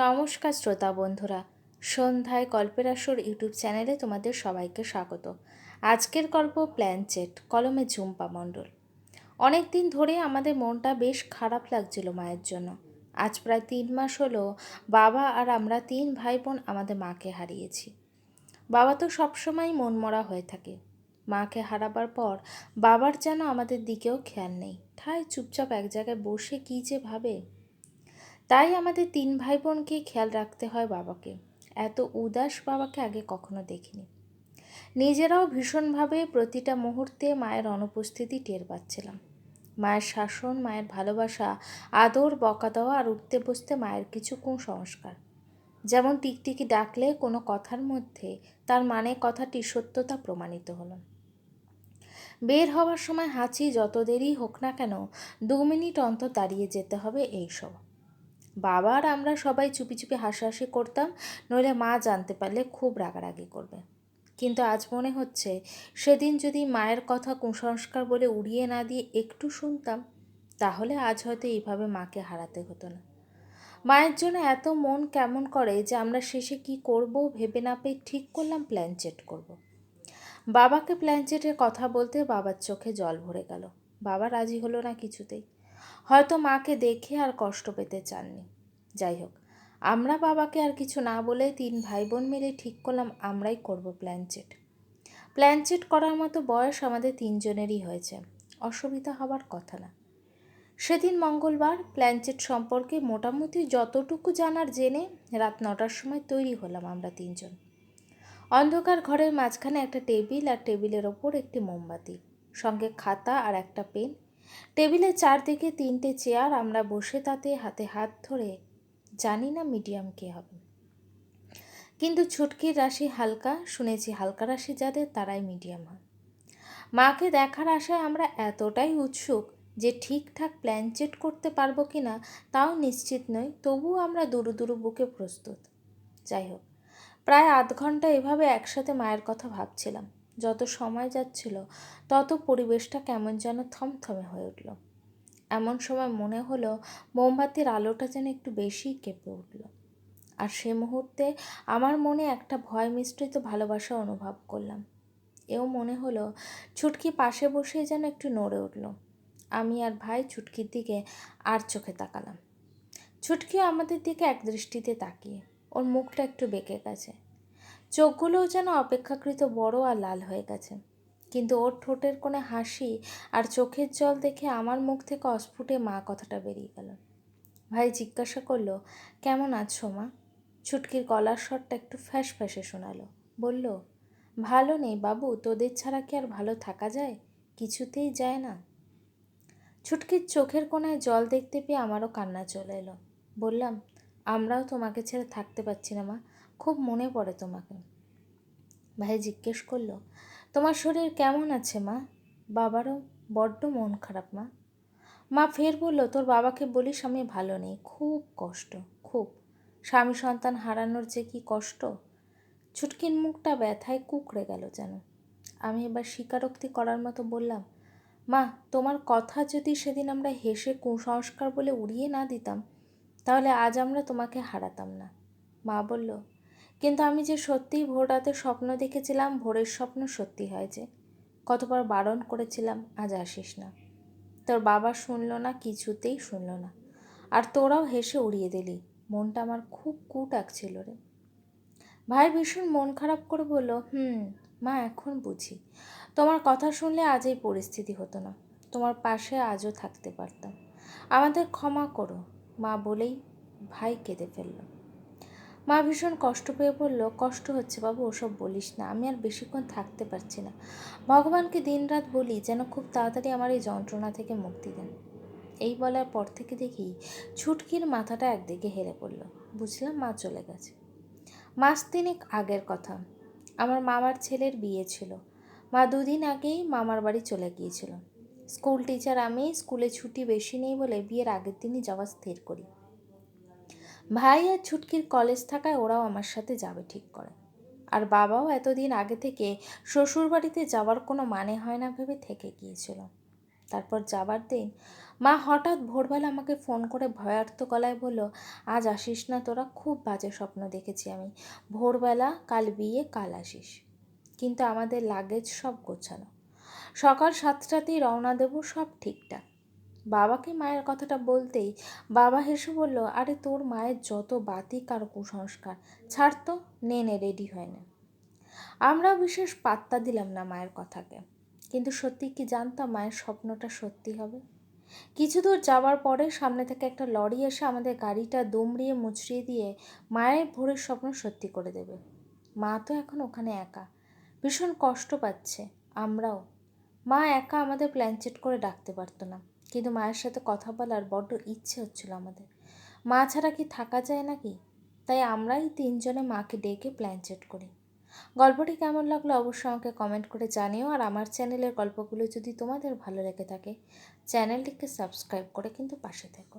নমস্কার শ্রোতা বন্ধুরা, সন্ধ্যায় গল্পের আসর ইউটিউব চ্যানেলে তোমাদের সবাইকে স্বাগত। আজকের গল্প প্ল্যানচেট কলমে ঝুম্পা মণ্ডল। অনেক দিন ধরে আমাদের মনটা বেশ খারাপ লাগছিল মায়ের জন্য। আজ প্রায় তিন মাস হলো বাবা আর আমরা তিন ভাই বোন আমাদের মাকে হারিয়েছি। বাবা তো সবসময় মনমরা হয়ে থাকে। মাকে হারাবার পর বাবার যেন আমাদের দিকেও খেয়াল নেই। ঠায় চুপচাপ এক জায়গায় বসে কী যে ভাবে। তাই আমাদের তিন ভাই বোনকে খেয়াল রাখতে হয় বাবাকে। এত উদাস বাবাকে আগে কখনো দেখিনি। নিজেরাও ভীষণভাবে প্রতিটা মুহূর্তে মায়ের অনুপস্থিতি টের পাচ্ছিলাম। মায়ের শাসন, মায়ের ভালোবাসা, আদর বকা দেওয়া আর উঠতে বসতে মায়ের কিছু কুসংস্কার। যেমন টিকটিকি ডাকলে কোনো কথার মধ্যে তার মানে কথাটি সত্যতা প্রমাণিত হলো। বের হওয়ার সময় হাঁচি যত দেরি হোক না কেন দু মিনিট অন্তর দাঁড়িয়ে যেতে হবে এইসব। বাবা আর আমরা সবাই চুপি চুপি হাসাহাসি করতাম, নইলে মা জানতে পারলে খুব রাগারাগি করবে। কিন্তু আজ মনে হচ্ছে, সেদিন যদি মায়ের কথা কুসংস্কার বলে উড়িয়ে না দিয়ে একটু শুনতাম, তাহলে আজ হয়তো এইভাবে মাকে হারাতে হতো না। মায়ের জন্য এত মন কেমন করে যে আমরা শেষে কি করব ভেবে না পেয়ে ঠিক করলাম প্ল্যান চেট করব। বাবাকে প্ল্যান চেটের কথা বলতে বাবার চোখে জল ভরে গেল। বাবা রাজি হলো না কিছুতেই। হয়তো মাকে দেখে আর কষ্ট পেতে চাননি। যাই হোক, আমরা বাবাকে আর কিছু না বলে তিন ভাই বোন মিলে ঠিক করলাম, আমরাই করব প্ল্যানচেট প্ল্যানচেট করার মতো বয়স আমাদের তিনজনেরই হয়েছে, অসুবিধা হবার কথা না। সেদিন মঙ্গলবার প্ল্যানচেট সম্পর্কে মোটামুটি যতটুকু জানার জেনে রাত নটার সময় তৈরি হলাম আমরা তিনজন। অন্ধকার ঘরের মাঝখানে একটা টেবিল আর টেবিলের ওপর একটি মোমবাতি, সঙ্গে খাতা আর একটা পেন। টেবিলের চারদিকে তিনটে চেয়ার আমরা বসে তাতে হাতে হাত ধরে জানি না মিডিয়াম কে হবে। কিন্তু ছুটকির রাশি হালকা, শুনেছি হালকা রাশি যাদের তারাই মিডিয়াম হয়। মাকে দেখার আশায় আমরা এতটাই উৎসুক যে ঠিকঠাক প্ল্যান চেট করতে পারব কি না তাও নিশ্চিত নই, তবুও আমরা দুরু দুরু বুকে প্রস্তুত। যাই হোক, প্রায় আধ ঘণ্টা এভাবে একসাথে মায়ের কথা ভাবছিলাম। যত সময় যাচ্ছিল, তত পরিবেশটা কেমন যেন থমথমে হয়ে উঠল। এমন সময় মনে হলো, মোমবাতির আলোটা যেন একটু বেশিই কেঁপে উঠল। আর সে মুহূর্তে আমার মনে একটা ভয় মিশ্রিত ভালোবাসা অনুভব করলাম। এও মনে হলো, ছুটকি পাশে বসে যেন একটু নড়ে উঠল। আমি আর ভাই ছুটকির দিকে আর চোখে তাকালাম। ছুটকিও আমাদের দিকে এক দৃষ্টিতে তাকিয়ে, ওর মুখটা একটু বেঁকে গেছে। চোখগুলোও যেন অপেক্ষাকৃত বড় আর লাল হয়ে গেছে। কিন্তু ওর ঠোঁটের কোণে হাসি আর চোখের জল দেখে আমার মুখ থেকে অস্ফুটে মা কথাটা বেরিয়ে গেল। ভাই জিজ্ঞাসা করল, কেমন আছো মা? ছুটকির গলার স্বরটা একটু ফ্যাস ফ্যাসে শোনালো। বলল, ভালো নেই বাবু, তোদের ছাড়া কি আর ভালো থাকা যায়? কিছুতেই যায় না। ছুটকির চোখের কোনায় জল দেখতে পেয়ে আমারও কান্না চলে এলো। বললাম, আমরাও তোমাকে ছেড়ে থাকতে পারছি না মা। খুব মনে পড়ে তোমাকে। ভাই জিজ্ঞেস করল, তোমার শরীর কেমন আছে মা? বাবারও বড্ড মন খারাপ মা। মা ফের বলল, তোর বাবাকে বলিস আমি ভালো নেই, খুব কষ্ট, খুব। স্বামী সন্তান হারানোর যে কি কষ্ট? ছুটকির মুখটা ব্যথায় কুকড়ে গেল যেন। আমি এবার স্বীকারোক্তি করার মতো বললাম, মা, তোমার কথা যদি সেদিন আমরা হেসে কুসংস্কার বলে উড়িয়ে না দিতাম, তাহলে আজ আমরা তোমাকে হারাতাম না। মা বলল কিন্তু আমি যে সত্যিই ভোর রাতে স্বপ্ন দেখেছিলাম, ভোরের স্বপ্ন সত্যি হয়েছে কতবার বারণ করেছিলাম, আজ আসিস না। তোর বাবা শুনল না, কিছুতেই শুনল না। আর তোরাও হেসে উড়িয়ে দিলি। মনটা আমার খুব কু ডাকছিল রে। ভাই ভীষণ মন খারাপ করে বলল, হুম, মা, এখন বুঝি। তোমার কথা শুনলে আজ এই পরিস্থিতি হতো না। তোমার পাশে আজও থাকতে পারতাম। আমাদের ক্ষমা করো। মা বলেই ভাই কেঁদে ফেলল। মা ভীষণ কষ্ট পেয়ে বলল, কষ্ট হচ্ছে বাবু, ওসব বলিস না, আমি আর বেশিক্ষণ থাকতে পারছি না। ভগবানকে দিনরাত বলি, যেন খুব তাড়াতাড়ি আমার এই যন্ত্রণা থেকে মুক্তি দেন। এই বলার পর থেকে দেখি ছুটকির মাথাটা একদিকে হেরে পড়ল। বুঝলাম মা চলে গেছে। মাস তিনেক আগের কথা। আমার মামার ছেলের বিয়ে ছিল। মা দুদিন আগেই মামার বাড়ি চলে গিয়েছিল। স্কুল টিচার আমি, স্কুলে ছুটি বেশি নেই বলে বিয়ের আগের দিনই যাওয়া স্থির করি। ভাই আর ছুটকির কলেজ থাকায় ওরাও আমার সাথে যাবে ঠিক করে। আর বাবাও এতদিন আগে থেকে শ্বশুরবাড়িতে যাওয়ার কোনো মানে হয় না ভেবে থেকে গিয়েছিল। তারপর যাবার দিন মা হঠাৎ ভোরবেলা আমাকে ফোন করে ভয়ার্থ গলায় বলল, আজ আসিস না তোরা, খুব বাজে স্বপ্ন দেখেছি আমি। ভোরবেলা কাল বিয়ে, কাল আসিস। কিন্তু আমাদের লাগেজ সব গোছানো। সকাল সাতটাতেই রওনা দেব, সব ঠিকঠাক। বাবাকে মায়ের কথাটা বলতেই বাবা হেসে বলল, আরে তোর মায়ের যত বাতিক আর কুসংস্কার, ছাড় তো, নে রেডি হয় না। আমরাও বিশেষ পাত্তা দিলাম না মায়ের কথাকে। কিন্তু সত্যি কি জানতাম মায়ের স্বপ্নটা সত্যি হবে? কিছু দূর যাওয়ার পরে সামনে থেকে একটা লরি এসে আমাদের গাড়িটা দুমড়িয়ে মুচড়িয়ে দিয়ে মায়ের ভোরের স্বপ্ন সত্যি করে দেবে। মা তো এখন ওখানে একা। ভীষণ কষ্ট পাচ্ছে আমরাও। মা একা আমাদের প্ল্যানচেট করে ডাকতে পারতো না। কিন্তু মায়ের সাথে কথা বলার বড্ড ইচ্ছে হচ্ছিল আমাদের। মা ছাড়া কি থাকা যায় নাকি? তাই আমরাই তিনজনে মাকে ডেকে প্ল্যান চেট করি। গল্পটি কেমন লাগল অবশ্যই আমাকে কমেন্ট করে জানিও, আর আমার চ্যানেলের গল্পগুলো যদি তোমাদের ভালো লেগে থাকে চ্যানেলটিকে সাবস্ক্রাইব করে কিন্তু পাশে থেকো।